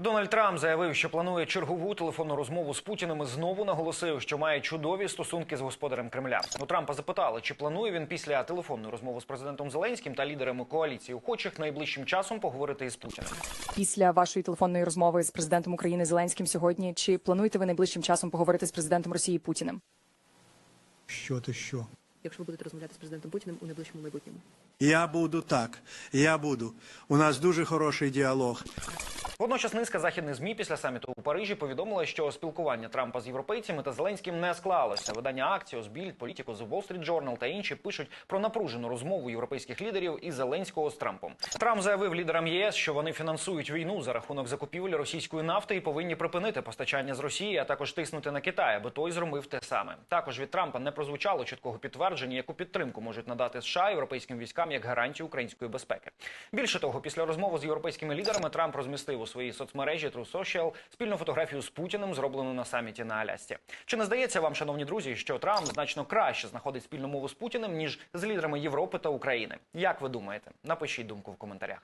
Дональд Трамп заявив, що планує чергову телефонну розмову з Путіним і знову наголосив, що має чудові стосунки з господарем Кремля. У Трампа запитали, чи планує він після телефонної розмови з президентом Зеленським та лідерами коаліції охочих найближчим часом поговорити із Путіним. Після вашої телефонної розмови з президентом України Зеленським сьогодні, чи плануєте ви найближчим часом поговорити з президентом Росії Путіним? Що то що? якщо ви будете розмовляти з президентом Путіним у найближчому майбутньому. Я буду так. Я буду. У нас дуже хороший діалог. Водночас низка західних змі після саміту у Парижі повідомила, що спілкування Трампа з європейцями та Зеленським не склалося. Видання Акціос, Більд, Політіко, The Wall Street Journal та інші пишуть про напружену розмову європейських лідерів і Зеленського з Трампом. Трамп заявив лідерам ЄС, що вони фінансують війну за рахунок закупівель російської нафти і повинні припинити постачання з Росії, а також тиснути на Китай, аби той зробив те саме. Також від Трампа не прозвучало чіткого підтвердження, яку підтримку можуть надати США європейським військам як гарантію української безпеки. Більше того, після розмови з європейськими лідерами Трамп розмістив у своїй соцмережі True Social спільну фотографію з Путіним, зроблену на саміті на Алясці. Чи не здається вам, шановні друзі, що Трамп значно краще знаходить спільну мову з Путіним ніж з лідерами Європи та України? Як ви думаєте? Напишіть думку в коментарях.